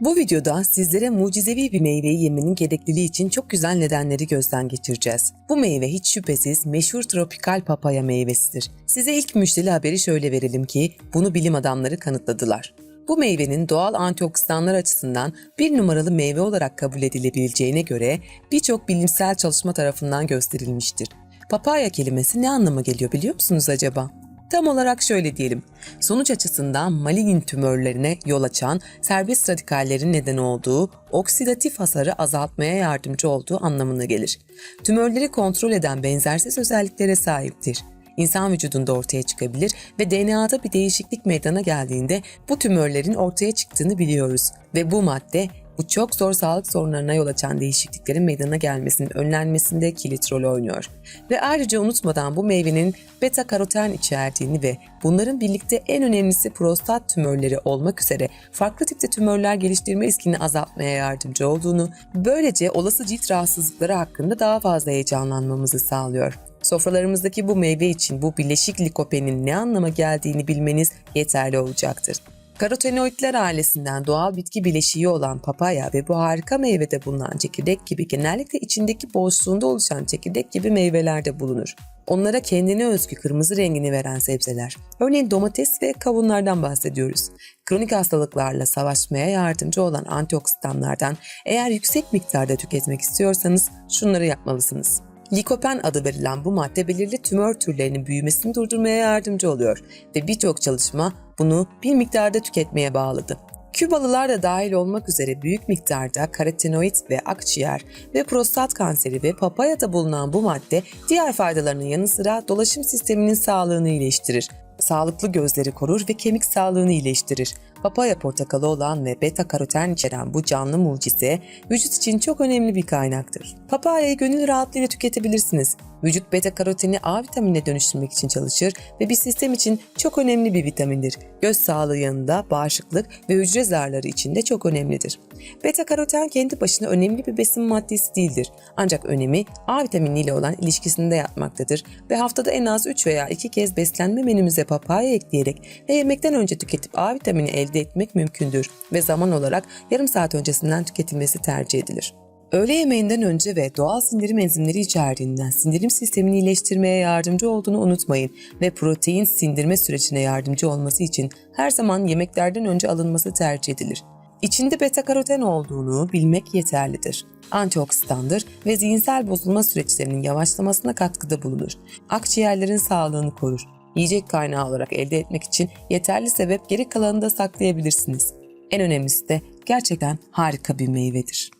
Bu videoda sizlere mucizevi bir meyveyi yemenin gerekliliği için çok güzel nedenleri gözden geçireceğiz. Bu meyve hiç şüphesiz meşhur tropikal papaya meyvesidir. Size ilk müjdeli haberi şöyle verelim ki bunu bilim adamları kanıtladılar. Bu meyvenin doğal antioksidanlar açısından bir numaralı meyve olarak kabul edilebileceğine göre birçok bilimsel çalışma tarafından gösterilmiştir. Papaya kelimesi ne anlama geliyor biliyor musunuz acaba? Tam olarak şöyle diyelim. Sonuç açısından malign tümörlerine yol açan serbest radikallerin neden olduğu oksidatif hasarı azaltmaya yardımcı olduğu anlamına gelir. Tümörleri kontrol eden benzersiz özelliklere sahiptir. İnsan vücudunda ortaya çıkabilir ve DNA'da bir değişiklik meydana geldiğinde bu tümörlerin ortaya çıktığını biliyoruz ve bu madde bu çok zor sağlık sorunlarına yol açan değişikliklerin meydana gelmesinin önlenmesinde kilit rol oynuyor. Ve ayrıca unutmadan bu meyvenin beta karoten içerdiğini ve bunların birlikte en önemlisi prostat tümörleri olmak üzere farklı tipte tümörler geliştirme riskini azaltmaya yardımcı olduğunu, böylece olası cilt rahatsızlıkları hakkında daha fazla heyecanlanmamızı sağlıyor. Sofralarımızdaki bu meyve için bu bileşik likopenin ne anlama geldiğini bilmeniz yeterli olacaktır. Karotenoidler ailesinden doğal bitki bileşiği olan papaya ve bu harika meyvede bulunan çekirdek gibi genellikle içindeki boşluğunda oluşan çekirdek gibi meyvelerde bulunur. Onlara kendine özgü kırmızı rengini veren sebzeler. Örneğin domates ve kavunlardan bahsediyoruz. Kronik hastalıklarla savaşmaya yardımcı olan antioksidanlardan eğer yüksek miktarda tüketmek istiyorsanız şunları yapmalısınız. Likopen adı verilen bu madde belirli tümör türlerinin büyümesini durdurmaya yardımcı oluyor ve birçok çalışma bunu bir miktarda tüketmeye bağladı. Kübalılar da dahil olmak üzere büyük miktarda karotenoid ve akciğer ve prostat kanseri ve papayada bulunan bu madde diğer faydalarının yanı sıra dolaşım sisteminin sağlığını iyileştirir. Sağlıklı gözleri korur ve kemik sağlığını iyileştirir. Papaya portakalı olan ve beta karoten içeren bu canlı mucize vücut için çok önemli bir kaynaktır. Papayayı gönül rahatlığıyla tüketebilirsiniz. Vücut beta karoteni A vitaminine dönüştürmek için çalışır ve bir sistem için çok önemli bir vitamindir. Göz sağlığı yanında bağışıklık ve hücre zarları için de çok önemlidir. Beta karoten kendi başına önemli bir besin maddesi değildir. Ancak önemi A vitaminiyle olan ilişkisinde yatmaktadır ve haftada en az 3 veya 2 kez beslenme menümüze papaya ekleyerek ve yemekten önce tüketip A vitamini elde etmek mümkündür ve zaman olarak yarım saat öncesinden tüketilmesi tercih edilir. Öğle yemeğinden önce ve doğal sindirim enzimleri içerdiğinden sindirim sistemini iyileştirmeye yardımcı olduğunu unutmayın ve protein sindirme sürecine yardımcı olması için her zaman yemeklerden önce alınması tercih edilir. İçinde beta karoten olduğunu bilmek yeterlidir. Antioksidandır ve zihinsel bozulma süreçlerinin yavaşlamasına katkıda bulunur. Akciğerlerin sağlığını korur. Yiyecek kaynağı olarak elde etmek için yeterli sebep geri kalanını da saklayabilirsiniz. En önemlisi de gerçekten harika bir meyvedir.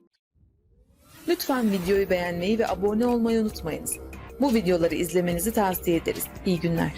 Lütfen videoyu beğenmeyi ve abone olmayı unutmayınız. Bu videoları izlemenizi tavsiye ederiz. İyi günler.